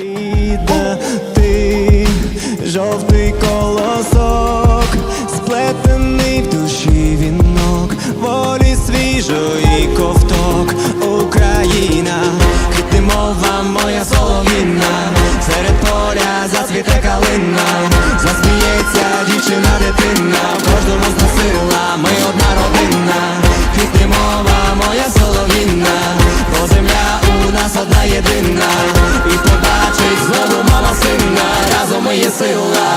Ріда, ти жовтий колосок, сплетений в душі вінок, волі свіжої ковток, Україна, квіти мова моя солов'їна, серед поля зацвіте калина, засміється дівчина дитина, в кожному з нас сила, ми одна родина, квіти мова моя солов'їна, бо земля у нас одна єдина, say alive.